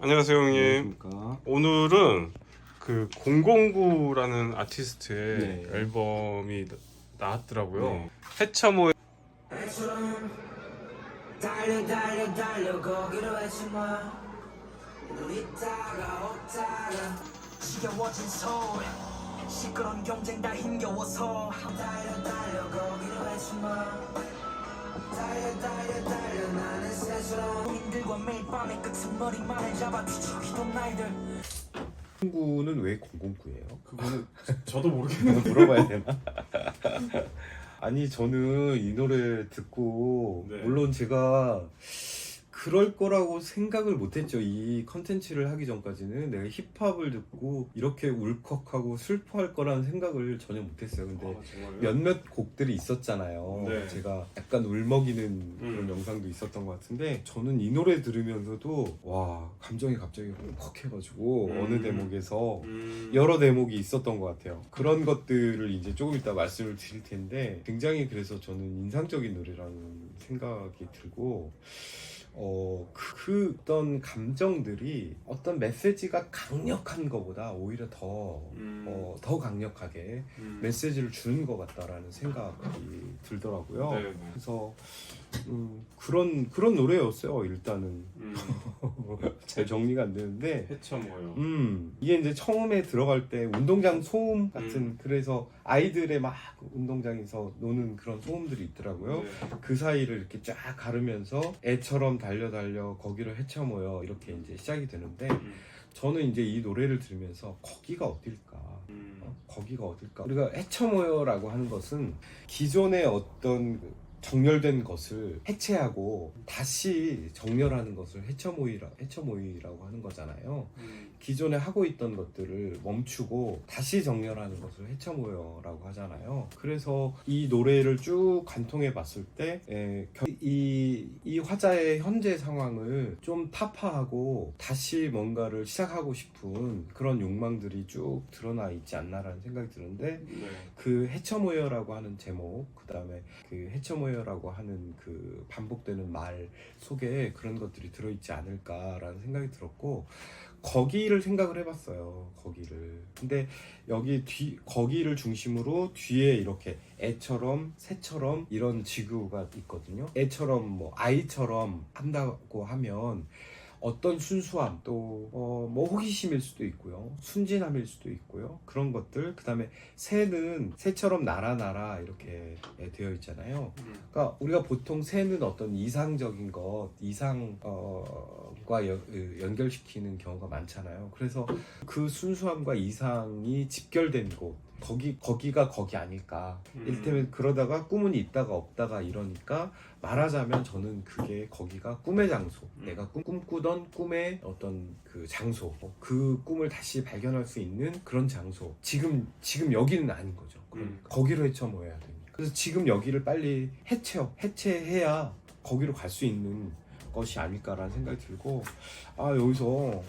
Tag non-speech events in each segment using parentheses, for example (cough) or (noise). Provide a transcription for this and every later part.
안녕하세요 형님. 안녕하십니까. 오늘은 그 009라는 아티스트의 네. 앨범이 나- 나왔더라고요. 네. 해처모의 달려 달려 달려 거기로 외치마 있다가 없다가 지겨워진 서울 시끄러운 경쟁 다 힘겨워서 달려 달려 거기로 외치마 달려 달려 달려 나는 새처럼 힘들과 매일 밤의 끝은 머리만을 잡아 뒤척이던 나이들 친구는 왜 009예요? 그거는 저도 모르겠는데 물어봐야 되나? (laughs) 아니 저는 이 노래 듣고 네. 물론 제가 그럴 거라고 생각을 못했죠. 이 컨텐츠를 하기 전까지는 내가 힙합을 듣고 이렇게 울컥하고 슬퍼할 거라는 생각을 전혀 못했어요. 근데 아, 정말요? 몇몇 곡들이 있었잖아요. 네. 제가 약간 울먹이는 그런 음. 영상도 있었던 것 같은데 저는 이 노래 들으면서도 와 감정이 갑자기 울컥해가지고 음. 어느 대목에서 음, 여러 대목이 있었던 것 같아요. 그런 것들을 이제 조금 이따 말씀을 드릴 텐데 굉장히 그래서 저는 인상적인 노래라는 생각이 들고 어, 그, 그 어떤 감정들이 어떤 메시지가 강력한 것보다 오히려 더, 음, 어, 더 강력하게 음. 메시지를 주는 것 같다라는 생각이 들더라고요. 네, 네. 그래서 음, 그런 그런 노래였어요. 일단은 음, (laughs) 잘 정리가 안 되는데 해처모요. 음, 이게 이제 처음에 들어갈 때 운동장 소음 같은 음. 그래서 아이들의 막 운동장에서 노는 그런 소음들이 있더라고요. 네. 그 사이를 이렇게 쫙 가르면서 애처럼 달려 달려 거기로 헤쳐 모여 이렇게 이제 시작이 되는데 음, 저는 이제 이 노래를 들으면서 거기가 어딜까? 음, 어? 거기가 어딜까? 우리가 헤쳐 모여라고 하는 것은 기존의 어떤 그 정렬된 것을 해체하고 다시 정렬하는 것을 해쳐 모이라 해쳐 모이라고 하는 거잖아요. 음, 기존에 하고 있던 것들을 멈추고 다시 정렬하는 것을 해쳐 모여라고 하잖아요. 그래서 이 노래를 쭉 관통해 봤을 때, 에, 겨- 이, 이 화자의 현재 상황을 좀 타파하고 다시 뭔가를 시작하고 싶은 그런 욕망들이 쭉 드러나 있지 않나라는 생각이 드는데, 네. 그 해처모여라고 하는 제목, 그 다음에 그 해처모여 라고 하는 그 반복되는 말 속에 그런 것들이 들어있지 않을까라는 생각이 들었고, 거기를 생각을 해봤어요. 거기를. 근데 여기 뒤, 거기를 중심으로 뒤에 이렇게 애처럼, 새처럼 이런 지구가 있거든요. 애처럼, 뭐, 아이처럼 한다고 하면 어떤 순수함 또 어, 뭐 호기심일 수도 있고요. 순진함일 수도 있고요. 그런 것들. 그 다음에 새는 새처럼 날아 날아 이렇게 예, 되어 있잖아요. 음, 그러니까 우리가 보통 새는 어떤 이상적인 것 이상과 연결시키는 경우가 많잖아요. 그래서 그 순수함과 이상이 집결된 곳 거기 거기가 거기 아닐까 음. 일테면 그러다가 꿈은 있다가 없다가 이러니까 말하자면 저는 그게 거기가 꿈의 장소 음. 내가 꿈, 꿈꾸던 꿈의 어떤 그 장소 어, 그 꿈을 다시 발견할 수 있는 그런 장소 지금 지금 여기는 아닌 거죠 그러니까 음. 거기로 헤쳐 모여야 됩니다 그래서 지금 여기를 빨리 해체 해체해야 거기로 갈 수 있는 것이 아닐까라는 생각이 들고 아 여기서 어,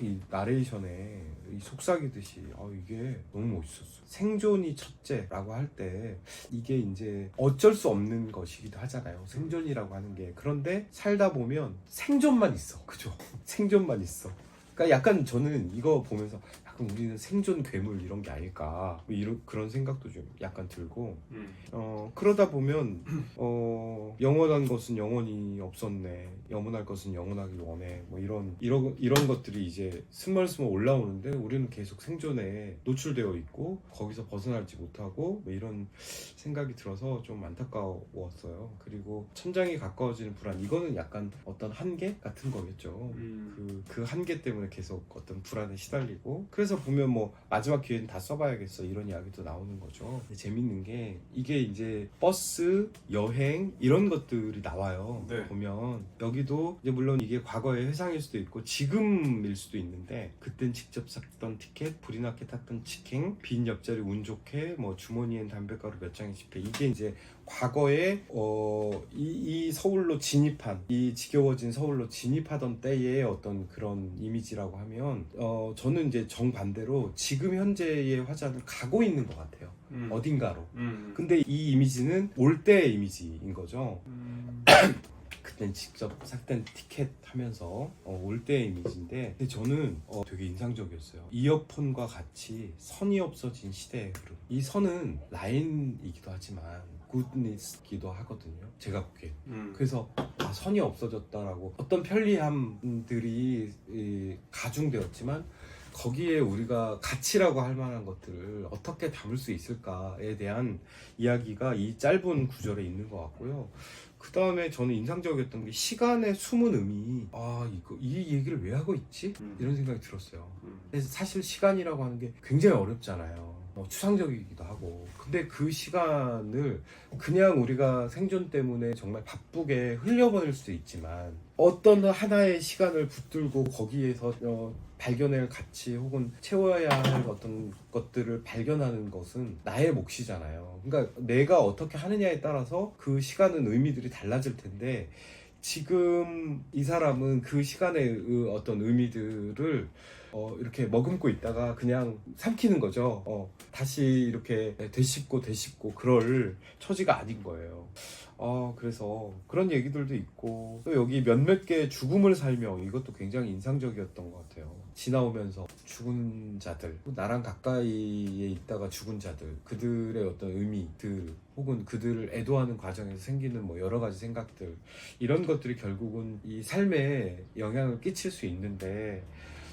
이 나레이션에 이 속삭이듯이 아 이게 너무 멋있었어 생존이 첫째라고 할 때 이게 이제 어쩔 수 없는 것이기도 하잖아요. 생존이라고 하는 게. 그런데 살다 보면 생존만 있어. 그죠? (laughs) 생존만 있어. 그러니까 약간 저는 이거 보면서 약간 우리는 생존 괴물 이런 게 아닐까. 뭐 이런 그런 생각도 좀 약간 들고. 음, 어 그러다 보면 어 영원한 것은 영원히 없었네. 영원할 것은 영원하길 원해. 뭐 이런 이런 이런 것들이 이제 스멀스멀 올라오는데 우리는 계속 생존에 노출되어 있고 거기서 벗어나지 못하고 뭐 이런 생각이 들어서 좀 안타까웠어요. 그리고 천장이 가까워지는 불안. 이거는 약간 어떤 한계 같은 거겠죠. 음, 그, 그 한계 때문에 계속 어떤 불안에 시달리고. 그래서 보면 뭐 마지막 기회는 다 써봐야겠어. 이런 이야기도 나오는 거죠. 재밌는 게 이게 이제 버스 여행 이런 것들이 나와요. 네. 보면. 여기도 이제 물론 이게 과거의 회상일 수도 있고 지금일 수도 있는데 그땐 직접 샀던 티켓 불이 나게 탔던 치킨 빈 옆자리 운 좋게 뭐 주머니엔 담배가루 몇 장의 지폐 이게 이제 과거에 어, 이, 이 서울로 진입한 이 지겨워진 서울로 진입하던 때의 어떤 그런 이미지라고 하면 어, 저는 이제 정반대로 지금 현재의 화자는 가고 있는 것 같아요. 음, 어딘가로. 음, 근데 이 이미지는 올 때의 이미지인 거죠. 음, (clears throat) 그냥 직접 삭된 티켓 하면서 어, 올 때의 이미지인데 근데 저는 어, 되게 인상적이었어요. 이어폰과 같이 선이 없어진 시대의 흐름. 이 선은 라인이기도 하지만 굿니스기도 하거든요. 제가 보기엔. 음. 그래서 아, 선이 없어졌다라고 어떤 편리함들이 이, 가중되었지만 거기에 우리가 가치라고 할 만한 것들을 어떻게 담을 수 있을까에 대한 이야기가 이 짧은 구절에 있는 것 같고요. 그 다음에 저는 인상적이었던 게 시간의 숨은 의미. 아 이거 이 얘기를 왜 하고 있지? 음. 이런 생각이 들었어요. 음. 근데 사실 시간이라고 하는 게 굉장히 어렵잖아요. 어, 추상적이기도 하고. 근데 그 시간을 그냥 우리가 생존 때문에 정말 바쁘게 흘려보낼 수도 있지만 어떤 하나의 시간을 붙들고 거기에서 어, 발견할 가치 혹은 채워야 할 어떤 것들을 발견하는 것은 나의 몫이잖아요. 그러니까 내가 어떻게 하느냐에 따라서 그 시간은 의미들이 달라질 텐데 지금 이 사람은 그 시간의 의- 어떤 의미들을 어, 이렇게 머금고 있다가 그냥 삼키는 거죠. 어, 다시 이렇게 되씹고 되씹고 그럴 처지가 아닌 거예요. 아, 그래서 그런 얘기들도 있고 또 여기 몇몇 개의 죽음을 살며 이것도 굉장히 인상적이었던 것 같아요. 지나오면서 죽은 자들, 나랑 가까이에 있다가 죽은 자들, 그들의 어떤 의미들 혹은 그들을 애도하는 과정에서 생기는 뭐 여러 가지 생각들 이런 것들이 결국은 이 삶에 영향을 끼칠 수 있는데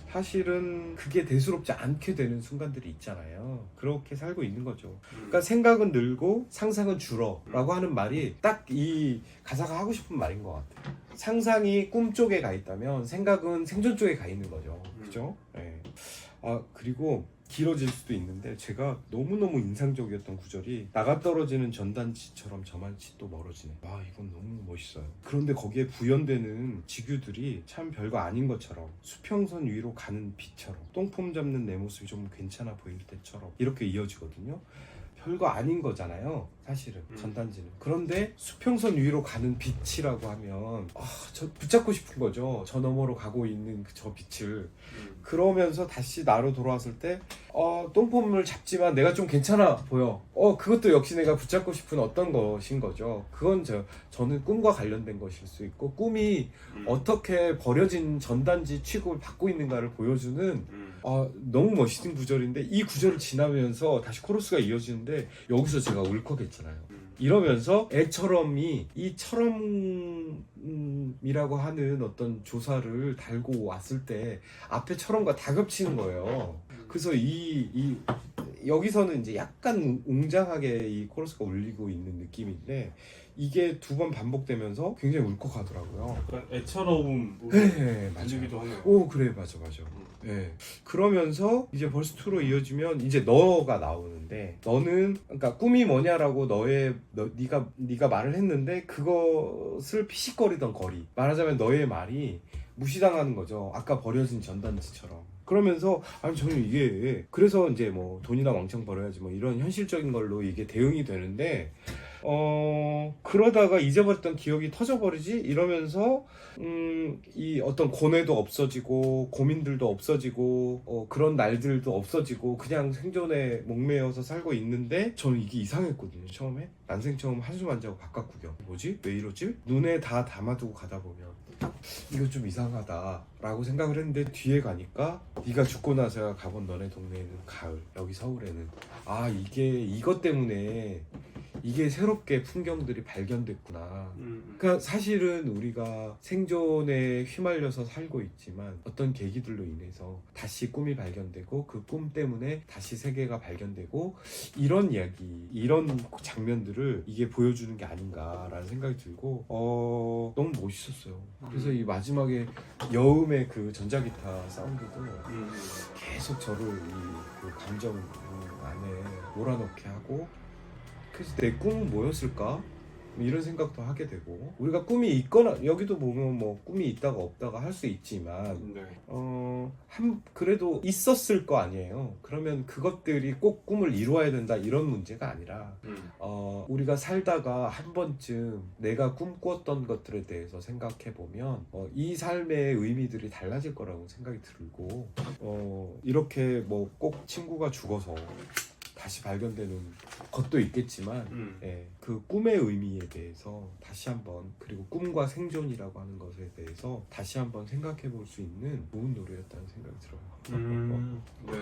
사실은 그게 대수롭지 않게 되는 순간들이 있잖아요. 그렇게 살고 있는 거죠. 그러니까 생각은 늘고 상상은 줄어라고 하는 말이 딱 이 가사가 하고 싶은 말인 것 같아요. 상상이 꿈 쪽에 가 있다면 생각은 생존 쪽에 가 있는 거죠. 그죠? 네. 아 그리고 길어질 수도 있는데 제가 너무너무 인상적이었던 구절이 나가 떨어지는 전단지처럼 저만치 또 멀어지네. 와 이건 너무 멋있어요. 그런데 거기에 부연되는 지규들이 참 별거 아닌 것처럼 수평선 위로 가는 빛처럼 똥폼 잡는 내 모습이 좀 괜찮아 보일 때처럼 이렇게 이어지거든요. 별거 아닌 거잖아요. 사실은 음. 전단지는. 그런데 수평선 위로 가는 빛이라고 하면 아, 저 붙잡고 싶은 거죠. 저 너머로 가고 있는 그저 빛을. 음. 그러면서 다시 나로 돌아왔을 때 어, 똥폼을 잡지만 내가 좀 괜찮아 보여. 어, 그것도 역시 내가 붙잡고 싶은 어떤 것인 거죠. 그건 저 저는 꿈과 관련된 것일 수 있고 꿈이 음. 어떻게 버려진 전단지 취급을 받고 있는가를 보여주는 음. 아, 너무 멋있는 구절인데 이 구절을 지나면서 다시 코러스가 이어지는데 여기서 제가 울컥했 잖아요. 음. 이러면서 애처럼이 이 처럼이라고 하는 어떤 조사를 달고 왔을 때 앞에 처럼과 다 겹치는 거예요. 그래서 이, 이 여기서는 이제 약간 웅장하게 이 코러스가 울리고 있는 느낌인데 이게 두 번 반복되면서 굉장히 울컥하더라고요. 약간 애처로움 네. 들리기도 하네요. 오 그래 맞아 맞아. 예. 그러면서 이제 벌스 2로 이어지면 이제 너가 나오는데 너는 그러니까 꿈이 뭐냐라고 너의 너, 네가 네가 말을 했는데 그것을 피식거리던 거리 말하자면 너의 말이 무시당하는 거죠. 아까 버려진 전단지처럼. 그러면서 아니 저는 이게 그래서 이제 뭐 돈이나 왕창 벌어야지 뭐 이런 현실적인 걸로 이게 대응이 되는데 어 그러다가 잊어버렸던 기억이 터져버리지? 이러면서 음, 이 어떤 고뇌도 없어지고 고민들도 없어지고 어, 그런 날들도 없어지고 그냥 생존에 목매여서 살고 있는데 저는 이게 이상했거든요 처음에. 난생 처음 한숨 안 자고 바깥 구경. 뭐지? 왜 이러지? 눈에 다 담아두고 가다 보면 이거 좀 이상하다라고 생각을 했는데 뒤에 가니까 네가 죽고 나서야 가본 너네 동네에는 가을 여기 서울에는. 아 이게 이것 때문에 이게 새롭게 풍경들이 발견됐구나 음. 그러니까 사실은 우리가 생존에 휘말려서 살고 있지만 어떤 계기들로 인해서 다시 꿈이 발견되고 그 꿈 때문에 다시 세계가 발견되고 이런 이야기, 이런 장면들을 이게 보여주는 게 아닌가라는 생각이 들고 어 너무 멋있었어요. 그래서 이 마지막에 여음의 그 전자기타 사운드도 음. 계속 저를 이 그 감정 안에 몰아넣게 하고 그래서 내 꿈은 뭐였을까? 이런 생각도 하게 되고 우리가 꿈이 있거나 여기도 보면 뭐 꿈이 있다가 없다가 할 수 있지만 네. 어한 그래도 있었을 거 아니에요. 그러면 그것들이 꼭 꿈을 이루어야 된다 이런 문제가 아니라 음. 어, 우리가 살다가 한 번쯤 내가 꿈꾸었던 것들에 대해서 생각해 보면 어, 이 삶의 의미들이 달라질 거라고 생각이 들고 어, 이렇게 뭐 꼭 친구가 죽어서 다시 발견되는 것도 있겠지만 음. 예, 그 꿈의 의미에 대해서 다시 한번 그리고 꿈과 생존이라고 하는 것에 대해서 다시 한번 생각해 볼 수 있는 좋은 노래였다는 생각이 들어요. 음, 네.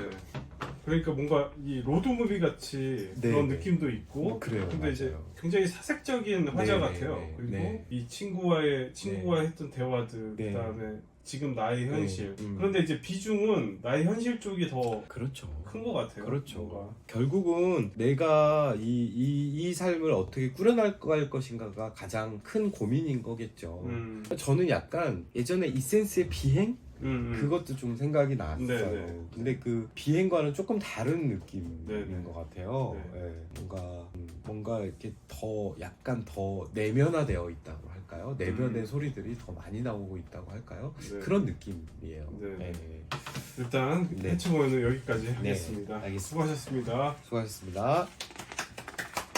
그러니까 뭔가 이 로드무비 같이 네, 그런 네. 느낌도 있고, 뭐 그래요, 근데 이제 맞아요. 굉장히 사색적인 화자 네, 같아요. 네, 그리고 네. 이 친구와의 친구와 했던 대화들, 네. 그다음에 지금 나의 현실. 네, 음. 그런데 이제 비중은 나의 현실 쪽이 더큰 그렇죠. 것 같아요. 그렇죠. 뭔가. 결국은 내가 이, 이, 이 삶을 어떻게 꾸려나갈 것인가가 가장 큰 고민인 거겠죠. 음, 저는 약간 예전에 이센스의 비행? 음, 음. 그것도 좀 생각이 났어요. 네, 네. 근데 그 비행과는 조금 다른 느낌인 네, 네. 것 같아요. 네. 예, 뭔가 음, 뭔가 이렇게 더 약간 더 내면화되어 있다고 할까요? 내면의 음. 소리들이 더 많이 나오고 있다고 할까요? 네. 그런 느낌이에요. 네. 예, 일단 네. 해치 모여는 여기까지 하겠습니다. 알겠습니다. 수고하셨습니다. 수고하셨습니다.